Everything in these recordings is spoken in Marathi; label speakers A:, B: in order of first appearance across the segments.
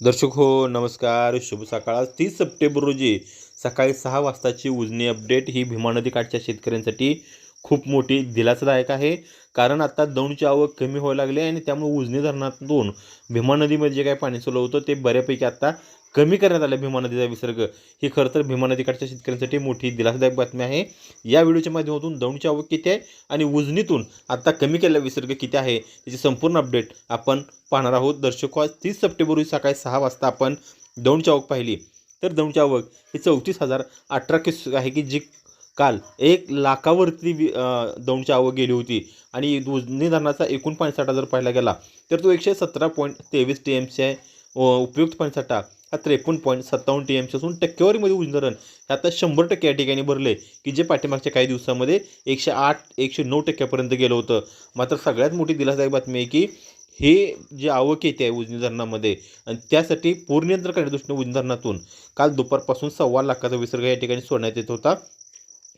A: दर्शक हो नमस्कार. शुभ सकाळ. तीस सप्टेंबर रोजी सकाळी सहा वाजताची उजनी अपडेट ही भीमा नदी काठच्या शेतकऱ्यांसाठी खूप मोठी दिलासादायक आहे. कारण आता दौंडची आवक कमी व्हायला लागली आहे आणि त्यामुळे उजनी धरणातून भीमा नदीमध्ये जे काही पाणी सोडलं होतं ते बऱ्यापैकी आता कमी करण्यात आलं भीमा नदीचा विसर्ग. ही खरं तर भीमा नदीकाठच्या शेतकऱ्यांसाठी मोठी दिलासदायक बातमी आहे. या व्हिडिओच्या माध्यमातून दौंडची आवक किती आहे आणि उजनीतून आता कमी केलेला विसर्ग किती आहे याची संपूर्ण अपडेट आपण पाहणार आहोत. दर्शक आज तीस सप्टेंबर रोजी सकाळी सहा वाजता आपण दौंडची आवक पाहिली. तर दौंडची आवक ही चौतीस हजार अठरा केस आहे की जी काल एक लाखावरती वि- दौंडची आवक गेली होती. आणि उजनी धरणाचा एकूण पाणीसाठा जर पाहिला गेला. तर तो एकशे सतरा पॉईंट तेवीस टी एम सी आहे. उपयुक्त पाणीसाठा हा. त्रेपन्न पॉईंट सत्तावन्न टी एम सी असून टक्केवारीमध्ये उजनी धरण. हे आता शंभर टक्के या ठिकाणी भरले की जे पाठीमागच्या काही दिवसामध्ये एकशे आठ एकशे नऊ टक्क्यापर्यंत गेलं होतं. मात्र सगळ्यात मोठी दिलासादायक बातमी आहे की हे जे आवक येते आहे उजनी धरणामध्ये आणि त्यासाठी पूरनियंत्रण नियंत्रण दृष्टीने उजनी धरणातून काल दुपारपासून सव्वा लाखाचा विसर्ग या ठिकाणी सोडण्यात येत होता.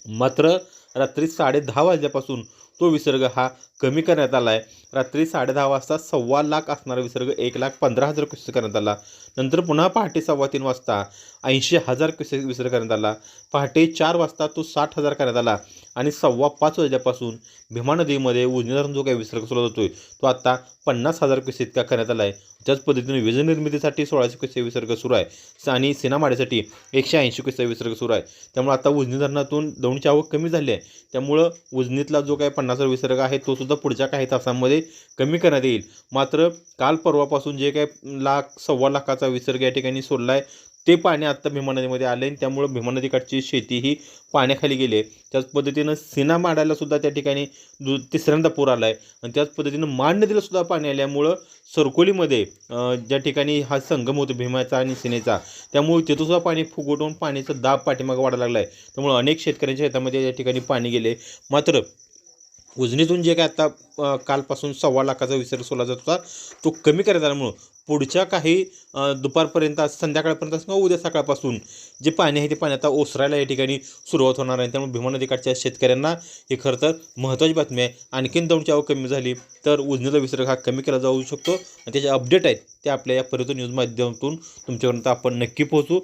A: मात्र रात्री साडे दहा वाजल्यापासून तो विसर्ग हा कमी करण्यात आला आहे रात्री साडे दहा वाजता सव्वा लाख असणारा विसर्ग एक लाख पंधरा हजार क्युसेक करण्यात आला. नंतर पुन्हा पहाटे सव्वा तीन वाजता ऐंशी हजार क्युसेक विसर्ग करण्यात आला. पहाटे चार वाजता तो साठ हजार करण्यात आला. आणि सव्वा पाच वाजल्यापासून भीमा नदीमध्ये उजनीधरण जो काही विसर्ग सोडत होतोय. तो आता पन्नास हजार क्युसेक इतका करण्यात आला आहे त्याच पद्धतीने वीज निर्मितीसाठी सोळाशे क्युसेक विसर्ग सुरू आहे. आणि सिनामाड्यासाठी एकशे ऐंशी क्युसेक विसर्ग सुरू आहे. त्यामुळे आता उजनी धरणातून दौंडची आवक कमी झाली आहे. त्यामुळं उजनीतला जो काही पन्नास विसर्ग आहे तो सुद्धा पुढच्या काही तासांमध्ये कमी करण्यात येईल. मात्र काल परवापासून जे काही लाख सव्वा लाखाचा विसर्ग या ठिकाणी सोडला आहे ते पाणी आत्ता भीमा नदीमध्ये आले आणि त्यामुळं भीमा नदीकाठची शेती ही पाण्याखाली गेली आहे. त्याच पद्धतीनं सिना माडायला सुद्धा त्या ठिकाणी दु तिसऱ्यांदा पूर आला आहे आणि त्याच पद्धतीनं माड नदीला सुद्धा पाणी आल्यामुळं सरकोलीमध्ये ज्या ठिकाणी हा संगम होतो भीमाचा आणि सिनेचा त्यामुळे तिथं सुद्धा पाणी फुगवटून पाण्याचा दाब पाठीमागं वाढायला लागला आहे त्यामुळे अनेक शेतकऱ्यांच्या शेतामध्ये या ठिकाणी पाणी गेले. मात्र उजनीतून जे काय आता कालपासून सव्वा लाखाचा विसर्ग सोडला जात होता तो कमी करण्यात आल्यामुळं पुढच्या काही दुपारपर्यंत संध्याकाळपर्यंत किंवा उद्या सकाळपासून जे पाणी आहे ते पाणी आता ओसरायला या ठिकाणी सुरुवात होणार आहे. त्यामुळे भीमा नदीकाठच्या शेतकऱ्यांना हे खरं तर महत्त्वाची बातमी आहे. आणखीन दौडची आवक कमी झाली तर उजनीचा विसर्ग हा कमी केला जाऊ शकतो. आणि त्याचे अपडेट आहेत ते आपल्या या पर्यटन न्यूज माध्यमातून तुमच्यापर्यंत आपण नक्की पोहोचू.